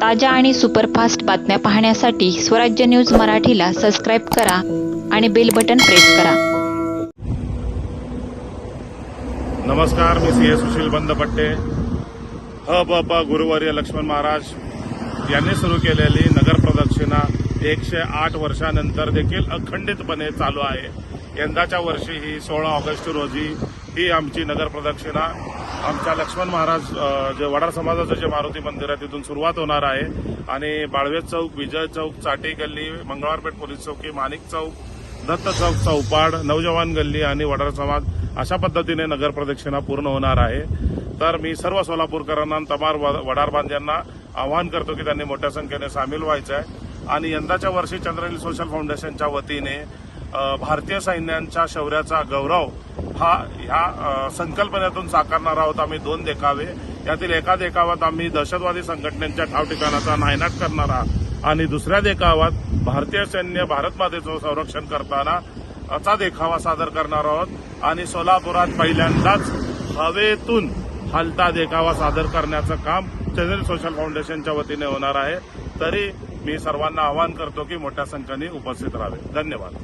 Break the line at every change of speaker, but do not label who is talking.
ताज्या आणि सुपरफास्ट बातम्या पाहण्यासाठी स्वराज्य न्यूज मराठीला सबस्क्राईब करा आणि बेल बटन प्रेस करा.
नमस्कार मी सी ए सुशील बंदपट्टे. ह ब प गुरुवर्य लक्ष्मण महाराज यांनी सुरू केलेली नगर प्रदक्षिणा एकशे आठ वर्षानंतर देखील अखंडितपणे चालू आहे. यंदाच्या वर्षी ही सोळा ऑगस्ट रोजी ही आमची नगर प्रदक्षिणा आमच्या लक्ष्मण महाराज जे वडार समाजाचं जे मारुती मंदिर आहे तिथून सुरुवात होणार आहे. आणि बाळवे चौक विजय चौक चाटी गल्ली मंगळवारपेठ पोलीस चौकी माणिक चौक दत्त चौक चौपाड नवजवान गल्ली आणि वडार समाज अशा पद्धतीने नगर प्रदक्षिणा पूर्ण होणार आहे. तर मी सर्व सोलापूरकरांना तमार व- वडार बांधवांना आवाहन करतो की त्यांनी मोठ्या संख्येने सामील व्हायचं आहे आणि यंदाच्या वर्षी चंद्रनील सोशल फाउंडेशनच्या वतीने भारतीय सैन्यांच्या शौर्याचा गौरव हा ह्या संकल्पनेतून साकारणार आहोत आम्ही दोन देखावे. यातील एका देखावात आम्ही दहशतवादी संघटनेच्या ठाव ठिकाणाचा नायनाट करणार आहोत आणि दुसऱ्या देखावात भारतीय सैन्य भारत मातेचं संरक्षण करताना असा देखावा सादर करणार आहोत. आणि सोलापुरात पहिल्यांदाच हवेतून हलता देखावा सादर करण्याचं काम चंद्र सोशल फाउंडेशनच्या वतीने होणार आहे. तरी मी सर्वांना आवाहन करतो की मोठ्या संख्येने उपस्थित राहावे. धन्यवाद.